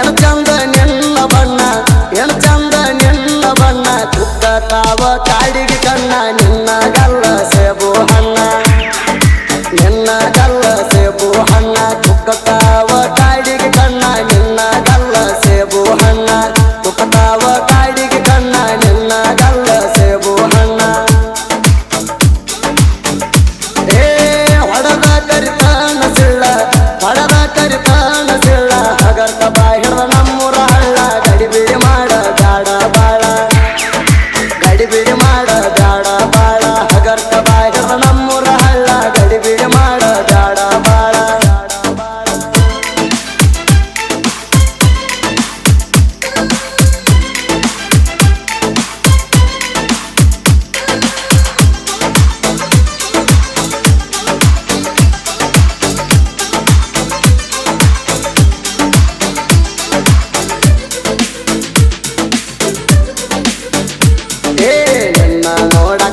N ಚಂದ ನೆಲ್ಲ ಬಣ್ಣ, ಎನ್ ಚಂದ ನೆಲ್ಲ ಬಣ್ಣ ತುತ್ತ ತಾವ ಕಾಡಿಗೆ ಕಣ್ಣ, ನಿನ್ನ ಗಲ್ಲ ಸೇಬು ಹಣ್ಣ. ನಿನ್ನ ಗಲ್ಲ ಸೇಬು ಹಣ್ಣ ತುಕ್ಕ ತಾವ ಕಾಡಿಗೆ ಕಣ್ಣ, ನಿನ್ನ ಗಲ್ಲ ಸೇಬು ಹಣ್ಣ. ತುಕ್ಕ ತಾವ ಕಾಡಿಗೆ ಕಣ್ಣ, ನಿನ್ನ ಗಲ್ಲ ಸೇಬು ಹಣ್ಣ. ಏ, ಹೊಡೆದ ಕರಿತ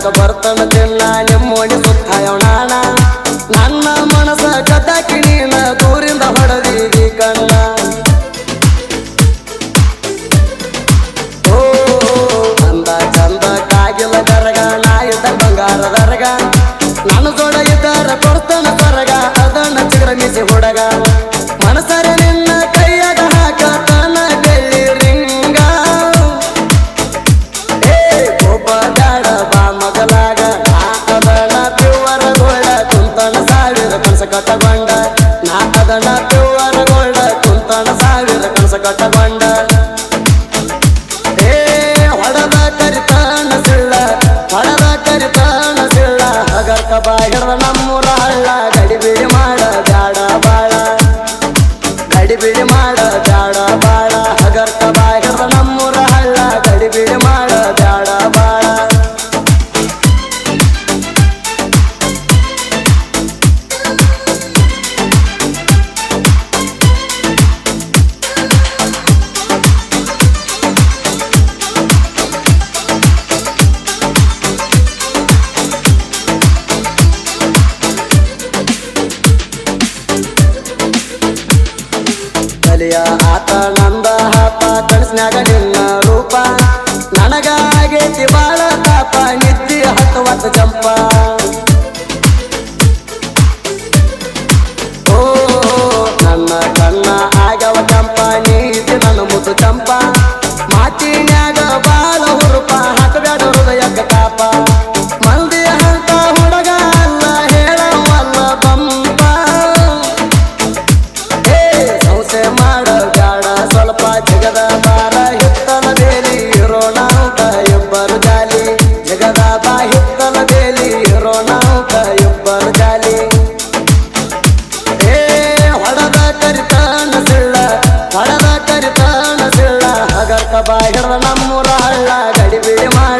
ಬರ್ತನ ಕಟ್ಟಗೊಂಡ ನಾ ಅದನ್ನ ಗೊಂಡ ಕುಂತನ ಸಾವಿರ ಕನಸ ಕಟ್ಟಗೊಂಡ ಏ, ಹೊಡದ ಕರಿತಾನ ಸಿಳ್ಳ, ಹೊಡದ ಕರಿತಾನ ಸಿಳ್ಳ, ಹಗರ್ಕ ಬಾ ನಮ್ಮೂರ. ಆತ ನಂದ ಹಾಪ ಕನಸ್ನ್ಯಾಗ ನಿನ್ನ ರೂಪ. ನನಗಾಗೈತಿ ಬಾಳ ತಾಪ ನಿತ್ತಿ ಹತ್ತುವತ್ತ ಜಂಪ. ಓ ನನ್ನ ಬಾಗಿರ ನಮ್ಮೂರ ಹಳ್ಳ ಗಡಿಬಿಡಿ ಮಾಡಿ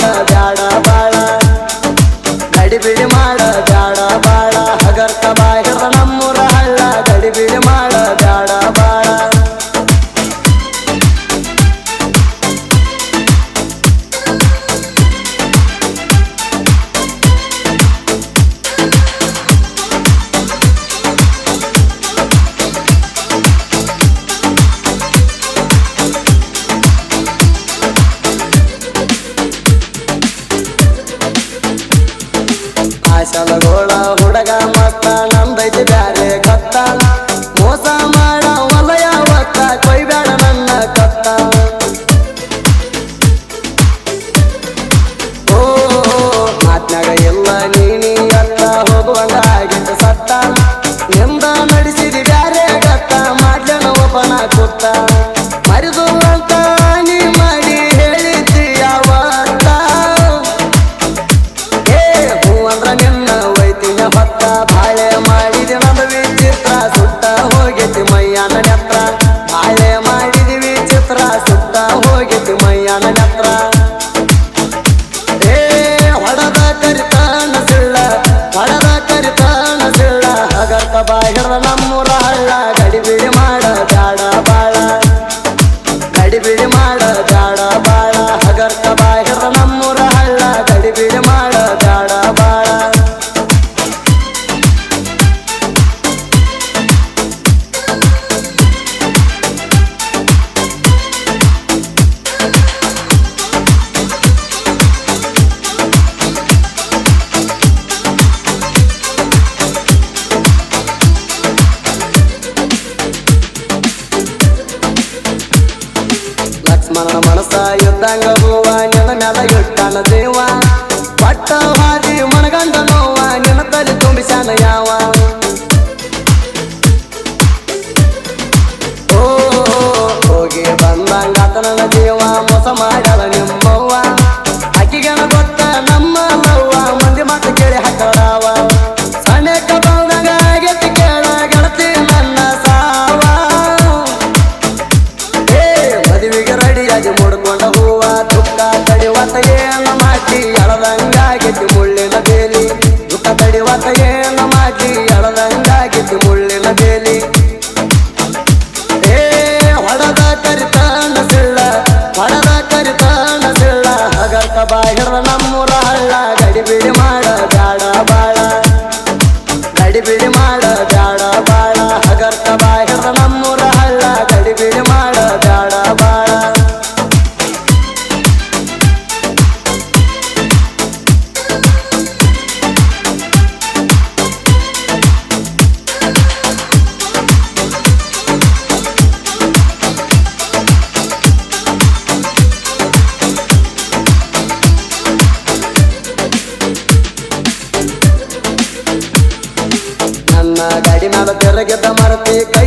ಶಾಲಗೋಳ ಹುಡುಗ ಮಸ್ತಾನ ಗಟ್ಟಾಲ ದೇವ. ಪಟ್ಟ ನಮಾಜಿ ಎಳದಂಗಾಗಿದ್ದು ಮುಳ್ಳಿನ ಬೇಲಿ. ಏ ಹೊಡದ ಕರಿತಾನ ಸಿಳ್ಳ ಹೊಡದ ಕರಿತಾನ ಸಿಳ್ಳ ಹಗರ್ಕ ಬಾಹಿರ ನಮ್ಮ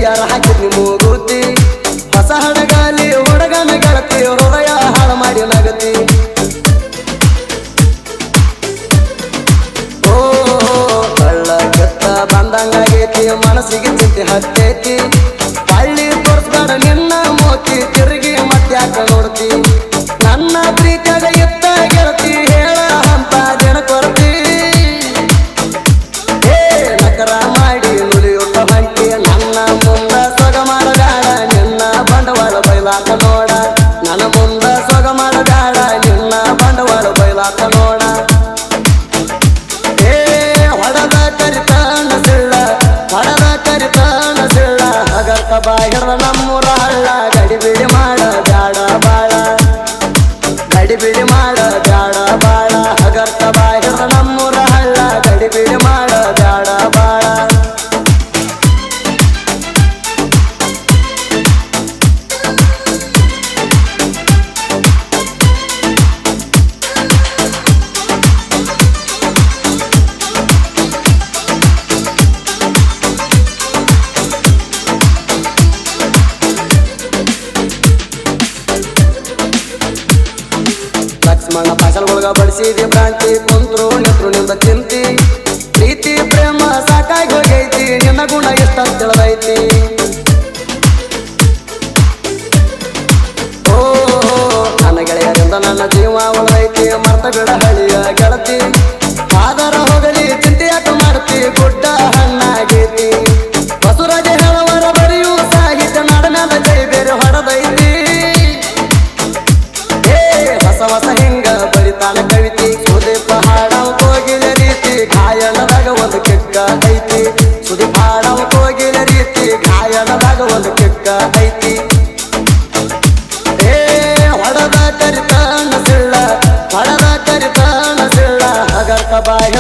ವಿಚಾರ ಹಾಕಿದ್ನಿ ಮೂಗುತಿ ಹೊಸ ಹಣಗಾಲಿ ಹುಡುಗನ ಗೆಳತಿ, ಹೃದಯ ಹಾಳು ಮಾಡಿ ನಗತಿ ಓ, ಕಳ್ಳ ಕೆತ್ತ ಬಂದಂಗಾಗೈತಿ, ಮನಸ್ಸಿಗೆ ಚಿಂತೆ ಹತ್ತೈತಿ. ಹಳ್ಳಿ ತೋರಿಸ್ಬೇಡ ನಿನ್ನ ಮೋತಿ, ತಿರುಗಿ ಮತ್ತೆ ನೋಡ್ತಿ. ನನ್ನ ಪ್ರೀತಿಯಾಗ ಬಾ ಹಿಡ್ದ ನಮ್ಮೂರ ಹಳ್ಳ ಗಡಿಬಿಡಿ ಮಾಡ ಬ್ಯಾಡ ಬಾಳ. ಗಡಿಬಿಡಿ ಬಳಸಿದೆ ಭ್ರಾಂತಿ, ಕುಂತ್ರು ನಿಂತ್ರು ನಿಂದ ಚಿಂತಿ. ಪ್ರೀತಿ, ಪ್ರೇಮ ಸಾಕಾಗಿ ಹೋಗೈತಿ, ನಿನ್ನ ಗುಣ ಎಷ್ಟ ತಿಳಿದೈತಿ. ಓ ನನ್ನ ಗೆಳೆಯರಿಂದ ನನ್ನ ಜೀವ ಉಳಿದೈತಿ, ಮರ್ತ ಬಿಡ by